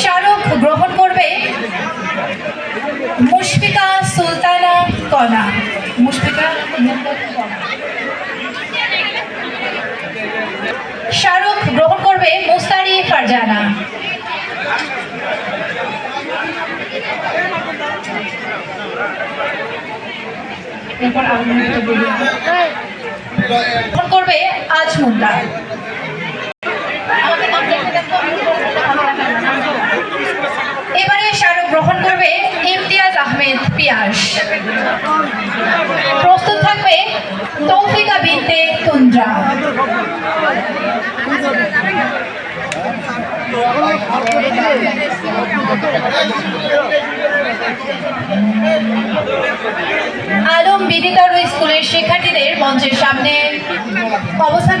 স্মারক গ্রহণ করবে মুশফিকা সুলতানা কলা মুশফিকা শাহরুখ গ্রহণ করবে মুস্তারি ফারজানা। এরপর করবে আজ এবারে স্মারক গ্রহণ করবে ইমতিয়াজ আহমেদ পিয়াস। প্রস্তুত থাকবে তৌফিকা বিনতে তুন্দ্রা। আলম বিদিতা স্কুলের শিক্ষার্থীদের মঞ্চের সামনে অবস্থান